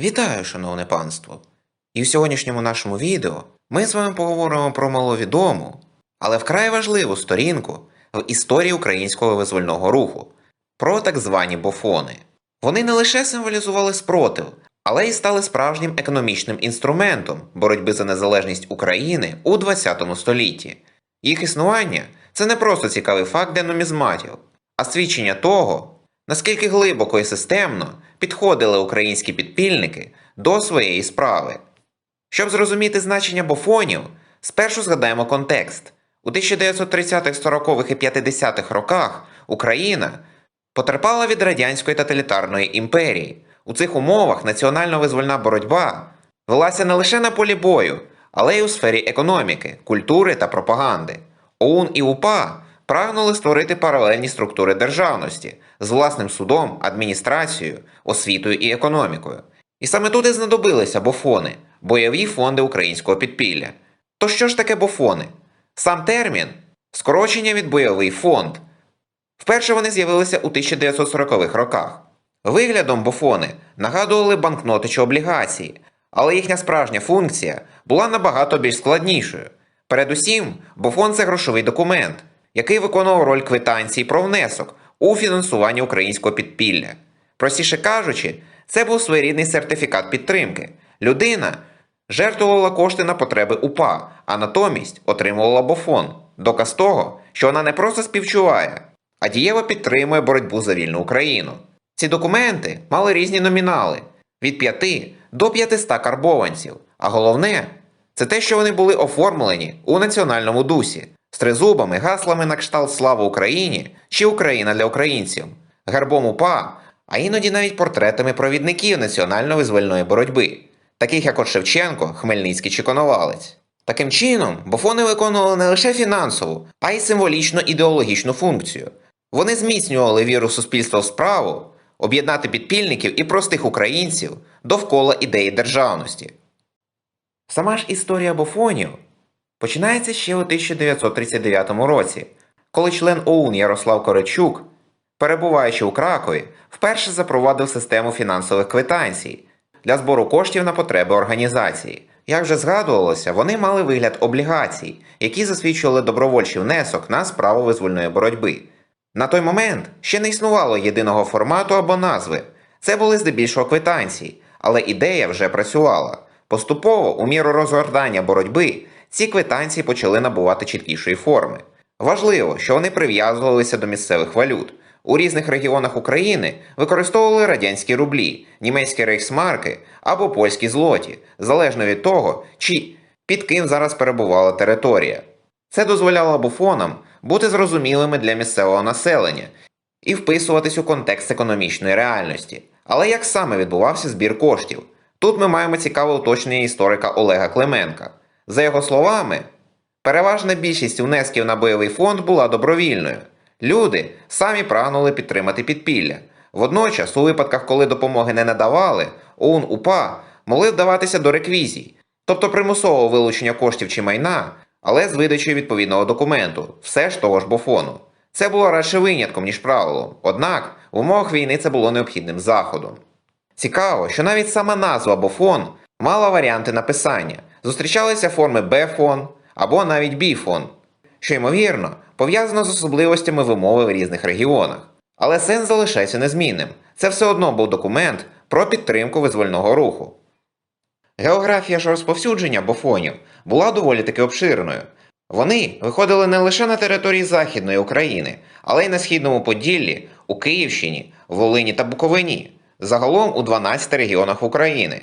Вітаю, шановне панство! І в сьогоднішньому нашому відео ми з вами поговоримо про маловідому, але вкрай важливу сторінку в історії українського визвольного руху про так звані бофони. Вони не лише символізували спротив, але й стали справжнім економічним інструментом боротьби за незалежність України у ХХ столітті. Їх існування це не просто цікавий факт для нумізматів, а свідчення того, наскільки глибоко і системно підходили українські підпільники до своєї справи. Щоб зрозуміти значення бофонів, спершу згадаємо контекст. У 1930-х, 40-х і 50-х роках Україна потерпала від радянської тоталітарної імперії. У цих умовах національно-визвольна боротьба велася не лише на полі бою, але й у сфері економіки, культури та пропаганди. ОУН і УПА прагнули створити паралельні структури державності з власним судом, адміністрацією, освітою і економікою. І саме тут і знадобилися бофони, бойові фонди українського підпілля. То що ж таке бофони? Сам термін скорочення від бойовий фонд. Вперше вони з'явилися у 1940-х роках. Виглядом бофони нагадували банкноти чи облігації, але їхня справжня функція була набагато більш складнішою. Передусім, бофон це грошовий документ, який виконував роль квитанції про внесок у фінансування українського підпілля. Простіше кажучи, це був своєрідний сертифікат підтримки. Людина жертвувала кошти на потреби УПА, а натомість отримувала бофон, доказ того, що вона не просто співчуває, а дієво підтримує боротьбу за вільну Україну. Ці документи мали різні номінали від 5 до 500 карбованців, а головне це те, що вони були оформлені у національному дусі з тризубами, гаслами на кшталт Слава Україні чи Україна для українців, гербом УПА, а іноді навіть портретами провідників національно-визвольної боротьби, таких як от Шевченко, Хмельницький чи Коновалець. Таким чином, бофони виконували не лише фінансову, а й символічно ідеологічну функцію. Вони зміцнювали віру суспільства в справу, об'єднати підпільників і простих українців довкола ідеї державності. Сама ж історія бофонів починається ще у 1939 році, коли член ОУН Ярослав Коречук, перебуваючи у Кракові, вперше запровадив систему фінансових квитанцій для збору коштів на потреби організації. Як вже згадувалося, вони мали вигляд облігацій, які засвідчували добровольчий внесок на справу визвольної боротьби. На той момент ще не існувало єдиного формату або назви. Це були здебільшого квитанції, але ідея вже працювала. Поступово, у міру розгортання боротьби, ці квитанції почали набувати чіткішої форми. Важливо, що вони прив'язувалися до місцевих валют. У різних регіонах України використовували радянські рублі, німецькі рейхсмарки або польські злоті, залежно від того, чи під ким зараз перебувала територія. Це дозволяло буфонам бути зрозумілими для місцевого населення і вписуватись у контекст економічної реальності. Але як саме відбувався збір коштів? Тут ми маємо цікаве уточнення історика Олега Клименка. За його словами, переважна більшість внесків на бойовий фонд була добровільною. Люди самі прагнули підтримати підпілля. Водночас, у випадках, коли допомоги не надавали, ОУН УПА могли вдаватися до реквізій, тобто примусового вилучення коштів чи майна, але з видачею відповідного документу, все ж того ж бофону. Це було радше винятком, ніж правилом, однак в умовах війни це було необхідним заходом. Цікаво, що навіть сама назва бофон мала варіанти написання. Зустрічалися форми Б-фон або навіть Біфон, що ймовірно пов'язано з особливостями вимови в різних регіонах. Але сенс залишається незмінним. Це все одно був документ про підтримку визвольного руху. Географія ж розповсюдження бофонів була доволі таки обширною. Вони виходили не лише на території Західної України, але й на Східному Поділлі, у Київщині, Волині та Буковині, загалом у 12 регіонах України.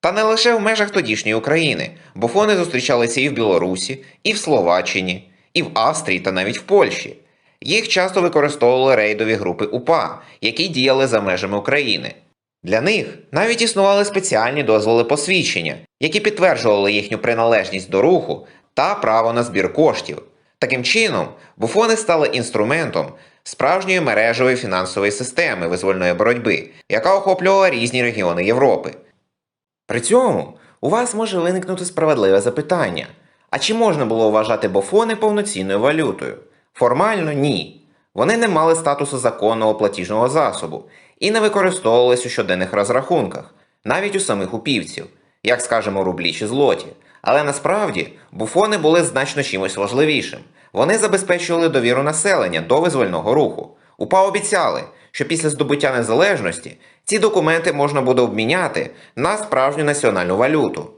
Та не лише в межах тодішньої України, бофони зустрічалися і в Білорусі, і в Словаччині, і в Австрії та навіть в Польщі. Їх часто використовували рейдові групи УПА, які діяли за межами України. Для них навіть існували спеціальні дозволи посвідчення, які підтверджували їхню приналежність до руху та право на збір коштів. Таким чином, буфони стали інструментом справжньої мережевої фінансової системи визвольної боротьби, яка охоплювала різні регіони Європи. При цьому у вас може виникнути справедливе запитання: а чи можна було вважати бофони повноцінною валютою? Формально ні. Вони не мали статусу законного платіжного засобу і не використовувались у щоденних розрахунках. навіть у самих упівців, як скажемо рублі чи злоті. Але насправді буфони були значно чимось важливішим. Вони забезпечували довіру населення до визвольного руху. УПА обіцяли, що після здобуття незалежності ці документи можна буде обміняти на справжню національну валюту.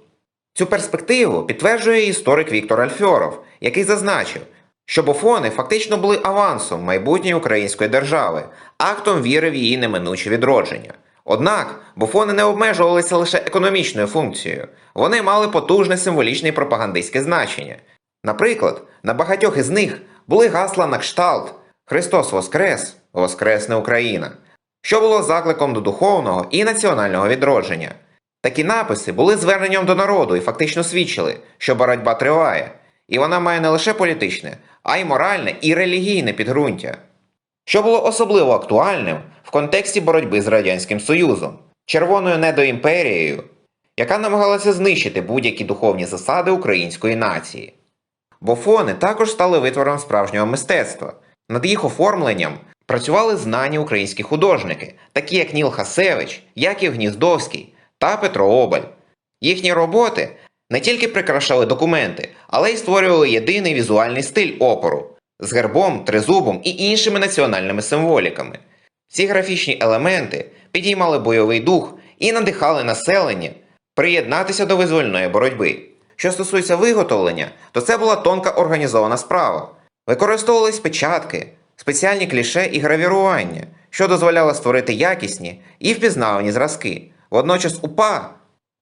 Цю перспективу підтверджує історик Віктор Альфьоров, який зазначив, що бофони фактично були авансом майбутньої української держави, актом віри в її неминуче відродження. Однак бофони не обмежувалися лише економічною функцією, вони мали потужне символічне і пропагандистське значення. Наприклад, на багатьох із них були гасла на кшталт Христос Воскрес, Воскресне Україна, що було закликом до духовного і національного відродження. Такі написи були зверненням до народу і фактично свідчили, що боротьба триває, і вона має не лише політичне, а й моральне і релігійне підґрунтя. Що було особливо актуальним в контексті боротьби з Радянським Союзом, червоною недоімперією, яка намагалася знищити будь-які духовні засади української нації. Бофони також стали витвором справжнього мистецтва. Над їх оформленням працювали знані українські художники, такі як Ніл Хасевич, Яків Гніздовський та Петро Обаль. Їхні роботи не тільки прикрашали документи, але й створювали єдиний візуальний стиль опору з гербом, тризубом і іншими національними символіками. Ці графічні елементи підіймали бойовий дух і надихали населення приєднатися до визвольної боротьби. Що стосується виготовлення, то це була тонка організована справа. Використовувались печатки, спеціальні кліше і гравірування, що дозволяло створити якісні і впізнавані зразки. Водночас УПА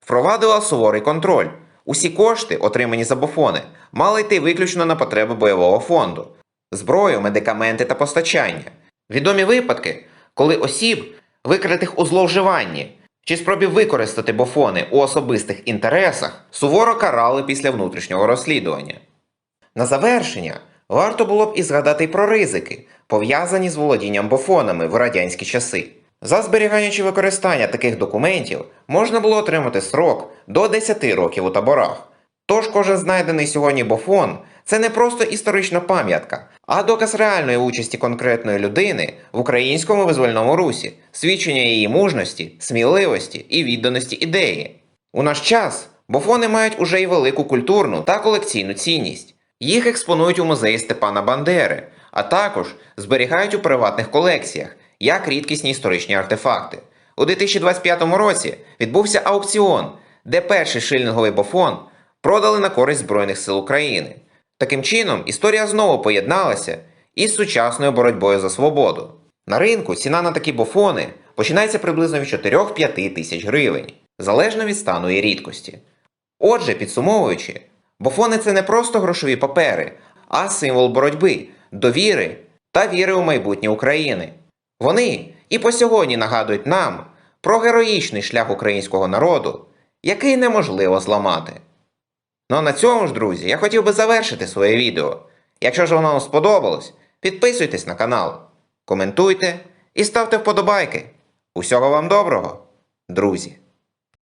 впровадила суворий контроль. Усі кошти, отримані за бофони, мали йти виключно на потреби бойового фонду, зброю, медикаменти та постачання. Відомі випадки, коли осіб, викритих у зловживанні чи спробі використати бофони у особистих інтересах, суворо карали після внутрішнього розслідування. На завершення варто було б і згадати про ризики, пов'язані з володінням бофонами в радянські часи. За зберігання чи використання таких документів можна було отримати срок до 10 років у таборах. Тож кожен знайдений сьогодні бофон це не просто історична пам'ятка, а доказ реальної участі конкретної людини в українському визвольному русі, свідчення її мужності, сміливості і відданості ідеї. У наш час бофони мають уже й велику культурну та колекційну цінність. Їх експонують у музеї Степана Бандери, а також зберігають у приватних колекціях як рідкісні історичні артефакти. У 2025 році відбувся аукціон, де перший шилінговий бофон продали на користь Збройних сил України. Таким чином, історія знову поєдналася із сучасною боротьбою за свободу. На ринку ціна на такі бофони починається приблизно від 4-5 тисяч гривень, залежно від стану і рідкості. Отже, підсумовуючи, бофони це не просто грошові папери, а символ боротьби, довіри та віри у майбутнє України. Вони і по сьогодні нагадують нам про героїчний шлях українського народу, який неможливо зламати. Ну а на цьому ж, друзі, я хотів би завершити своє відео. Якщо ж воно вам сподобалось, підписуйтесь на канал, коментуйте і ставте вподобайки. Усього вам доброго, друзі!